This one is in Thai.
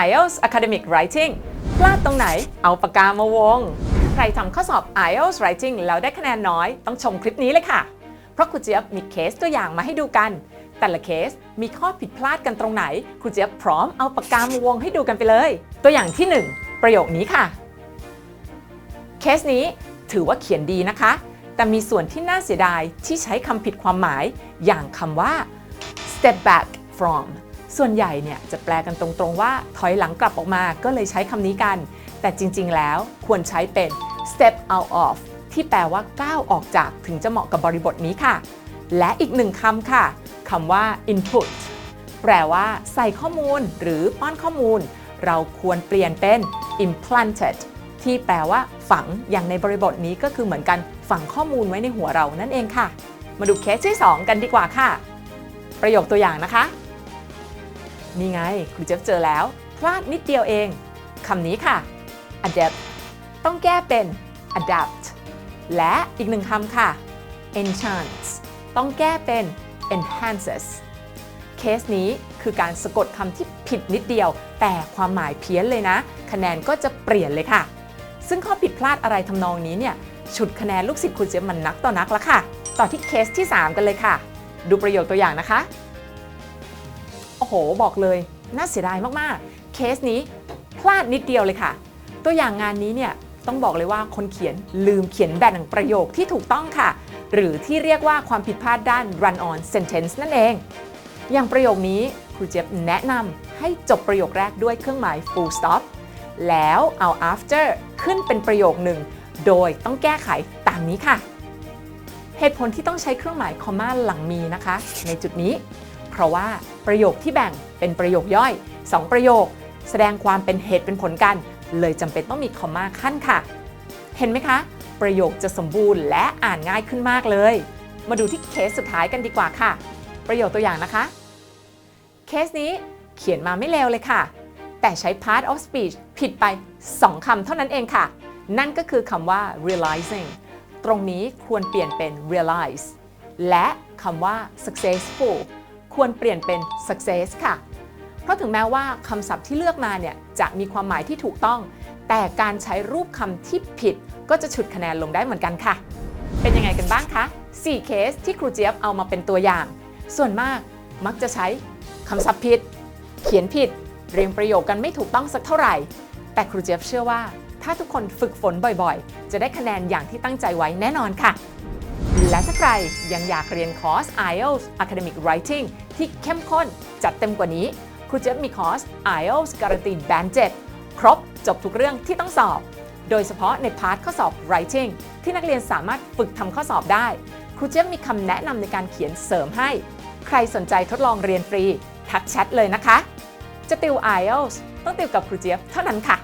IELTS Academic Writing พลาดตรงไหน เอาปากกามาวง ใครทำข้อสอบ IELTS Writing แล้วได้คะแนนน้อย ต้องชมคลิปนี้เลยค่ะ เพราะครูเจี๊ยบมีเคสตัวอย่างมาให้ดูกัน แต่ละเคสมีข้อผิดพลาดกันตรงไหน ครูเจี๊ยบพร้อมเอาปากกามาวงให้ดูกันไปเลย ตัวอย่างที่ 1 ประโยคนี้ค่ะ เคสนี้ถือว่าเขียนดีนะคะ แต่มีส่วนที่น่าเสียดายที่ใช้คำผิดความหมาย อย่างคำว่า step back from ส่วนใหญ่เนี่ยจะแปลกันตรงๆว่าถอยหลังกลับออกมาก็เลยใช้คำนี้กัน แต่จริงๆแล้วควรใช้เป็น step out of ที่แปลว่าก้าวออกจากถึงจะเหมาะกับบริบทนี้ค่ะ และอีกหนึ่งคำค่ะคำว่า input แปลว่าใส่ข้อมูลหรือป้อนข้อมูล เราควรเปลี่ยนเป็น implanted ที่แปลว่าฝังอย่างในบริบทนี้ก็คือเหมือนกันฝังข้อมูลไว้ในหัวเรานั่นเองค่ะ มาดูเคสที่ 2 กันดีกว่าค่ะ ประโยคตัวอย่างนะคะ นี่ไงครูเจฟเจอแล้ว พลาดนิดเดียวเองคำนี้ค่ะ adapt ต้องแก้เป็น adapt และอีกหนึ่งคำค่ะ enchant ต้องแก้เป็น enhances เคสนี้คือการสะกดคำที่ผิดนิดเดียว แต่ความหมายเพี้ยนเลยนะ คะแนนก็จะเปลี่ยนเลยค่ะ ซึ่งข้อผิดพลาดอะไรทำนองนี้เนี่ยฉุดคะแนนลูกศิษย์ครูเจี๊บมันนักต่อนักแล้วค่ะ ต่อที่เคสที่ 3 กันเลยค่ะ ดูประโยคตัวอย่างนะคะ อ้โห บอกเลย น่าเสียดายมากๆ เคสนี้พลาดนิดเดียวเลยค่ะ ตัวอย่างงานนี้เนี่ยต้องบอกเลยว่าคนเขียนลืมเขียนแบ่งประโยคที่ถูกต้องค่ะ หรือที่เรียกว่าความผิดพลาดด้าน run on sentence นั่นเอง อย่างประโยคนี้ครูเจี๊ยบแนะนำให้จบประโยคแรกด้วยเครื่องหมาย full stop แล้วเอา after ขึ้นเป็นประโยคหนึ่ง โดยต้องแก้ไขตามนี้ค่ะ เหตุผลที่ต้องใช้เครื่องหมายคอมมาหลังมีนะคะ ในจุดนี้ เพราะว่า ประโยคที่แบ่งเป็นประโยคย่อย 2 ประโยค แสดงความเป็นเหตุเป็นผลกัน เลยจำเป็นต้องมีคอมมาขั้นค่ะ เห็นไหมคะ ประโยคจะสมบูรณ์และอ่านง่ายขึ้นมากเลย มาดูที่เคสสุดท้ายกันดีกว่าค่ะ ประโยคตัวอย่างนะคะ เคสนี้เขียนมาไม่เลวเลยค่ะ แต่ใช้ part of speech ผิดไป 2คำเท่านั้นเองค่ะ นั่นก็คือคำว่า realizing ตรงนี้ควรเปลี่ยนเป็น realize และคำว่า successful ควรเปลี่ยนเป็น success ค่ะ เพราะถึงแม้ว่าคำศัพท์ที่เลือกมาเนี่ยจะมีความหมายที่ถูกต้อง แต่การใช้รูปคำที่ผิดก็จะฉุดคะแนนลงได้เหมือนกันค่ะ เป็นยังไงกันบ้างคะ4เคสที่ครูเจี๊ยบเอามาเป็นตัวอย่าง ส่วนมากมักจะใช้คำศัพท์ผิด เขียนผิด เรียงประโยคกันไม่ถูกต้องสักเท่าไหร่ แต่ครูเจี๊ยบเชื่อว่า ถ้าทุกคนฝึกฝนบ่อยๆ จะได้คะแนนอย่างที่ตั้งใจไว้แน่นอนค่ะ และถ้าใครยังอยากเรียนคอร์ส IELTS Academic Writing ที่เข้มข้นจัดเต็มกว่านี้ ครูเจี๊บมีคอร์ส IELTS Guaranteed Band 7ครบจบทุกเรื่องที่ต้องสอบ โดยเฉพาะในพาร์ทข้อสอบ Writing ที่นักเรียนสามารถฝึกทำข้อสอบได้ ครูเจี๊บมีคำแนะนำในการเขียนเสริมให้ ใครสนใจทดลองเรียนฟรี ทักแชทเลยนะคะ จะติว IELTS ต้องติวกับครูเจี๊ยบเท่านั้นค่ะ